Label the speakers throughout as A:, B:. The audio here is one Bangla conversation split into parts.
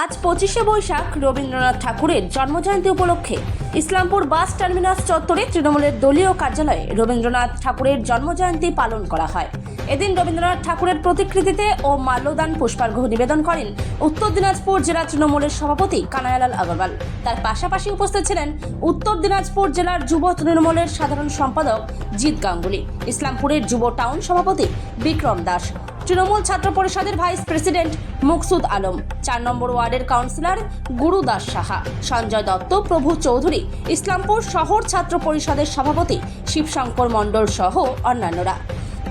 A: আজ পঁচিশে বৈশাখ রবীন্দ্রনাথ ঠাকুরের জন্মজয়ন্তী উপলক্ষে ইসলামপুর বাস টার্মিনাস চত্বরে তৃণমূলের দলীয় কার্যালয়ে রবীন্দ্রনাথ ঠাকুরের জন্মজয়ন্তী পালন করা হয়। এদিন রবীন্দ্রনাথ ঠাকুরের প্রতিকৃতিতে ও মাল্যদান পুষ্পার্ঘ্য নিবেদন করেন উত্তর দিনাজপুর জেলা তৃণমূলের সভাপতি কানায়ালাল আগরওয়াল। তার পাশাপাশি উপস্থিত ছিলেন উত্তর দিনাজপুর জেলার যুব তৃণমূলের সাধারণ সম্পাদক জিৎ গাঙ্গুলি, ইসলামপুরের যুব টাউন সভাপতি বিক্রম দাস তৃণমূল ছাত্র পরিষদের ভাইস প্রেসিডেন্ট মুকসুদ আলম, চার নম্বর ওয়ার্ডের কাউন্সিলর গুরু দাস সাহা, সঞ্জয় দত্ত, প্রভু চৌধুরী, ইসলামপুর শহর ছাত্র পরিষদের সভাপতি শিবশঙ্কর মণ্ডল সহ অন্যান্যরা।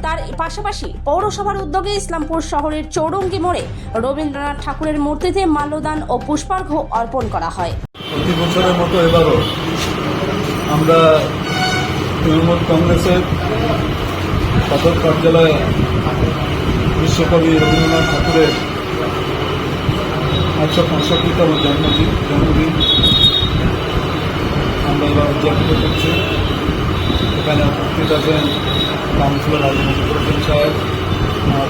A: তার পাশাপাশি পৌরসভার উদ্যোগে ইসলামপুর শহরের চৌরঙ্গি মোড়ে রবীন্দ্রনাথ ঠাকুরের মূর্তিতে মাল্যদান ও পুষ্পার্ঘ্য অর্পণ করা হয়।
B: প্রতি বছরের মতো এবারও আমরা তৃণমূল কংগ্রেসের সদর কার্যালয়ে বিশ্বকবি রবীন্দ্রনাথ ঠাকুরের একশো পঁয়ষট্টিতম জন্মদিন জন্মদিন আমরা উদযাপিত করছি। এখানে উপস্থিত আছেন কাউন্সিলর রাজনীতি হোসেন সাহেব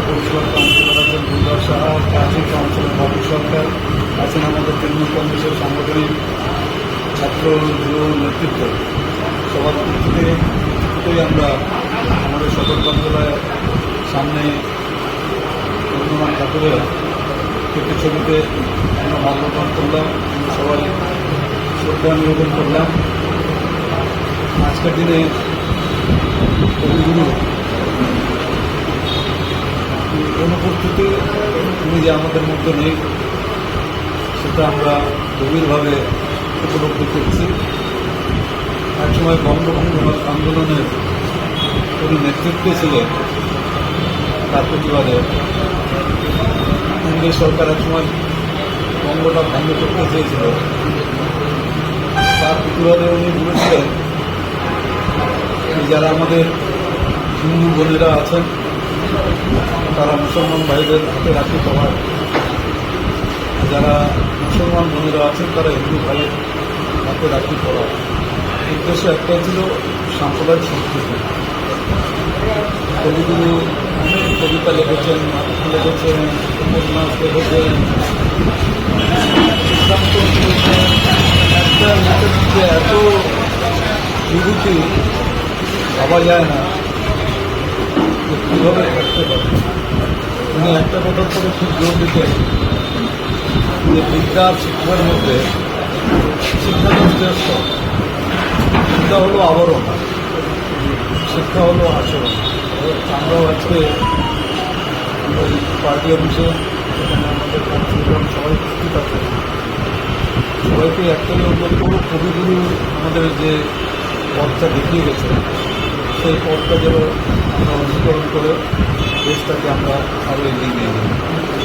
B: পৌরসভার কাউন্সিলর আছেন দুর্গা সাহা, প্রাচীন কাউন্সিলর বাবু সরকার, আছেন আমাদের তৃণমূল কংগ্রেসের সাংগঠনিক ছাত্র নেতৃত্ব। সবার থেকে আমরা আমাদের সদর কার্যালয়ের সামনে ঠাকুরের একটি ছবিতে আমরা মাল্যদান করলাম, সবাই শ্রদ্ধা নিবেদন করলাম। আজকের দিনে অনুপস্থিতি তিনি যে আমাদের মধ্যে নেই, সেটা আমরা গভীরভাবে উপলব্ধি করছি। একসময় বঙ্গভঙ্গ আন্দোলনের তিনি নেতৃত্বে ছিলেন, তার প্রতিবাদে ইংরেজ সরকার একসময় বঙ্গটা ভঙ্গ করতে চেয়েছিল, তার প্রতিবাদে উনি বলেছিলেন যারা আমাদের হিন্দু বোনেরা আছেন, তারা মুসলমান ভাইদের হাতে রাখি পাওয়ার যারা মুসলমান বোনেরা আছেন, তারা হিন্দু ভাইয়ের হাতে রাখি পড়া উদ্দেশ্য একটাই ছিল সাম্প্রদায়িক সংস্কৃতি। কবিগুরু অনেক কবিতা লিখেছেন নাটক লিখেছেন উপন্যাস সিদ্ধান্ত নিয়েছেন একটা লোকের মধ্যে এত বিভূতি ভাবা যায় না, যে কীভাবে থাকতে পারে? উনি একটা কথার করে খুব জোর দিতেন যে বিদ্যা শিক্ষার মধ্যে শিক্ষাটা শ্রেষ্ঠ বিদ্যা হলো আবরণ, শিক্ষা হলো আচরণ। আমরাও আজকে পার্টি অফিসে, সেখানে আমাদের কাউন্সিলর সবাই উপস্থিত আছে। সবাইকে একটাই অনুরোধ করব কবিগুরু আমাদের যে পথটা দেখিয়ে গেছে, সেই পথটা যেন আমরা অনুসরণ করে দেশটাকে আমরা আরও এগিয়ে নিয়ে যাব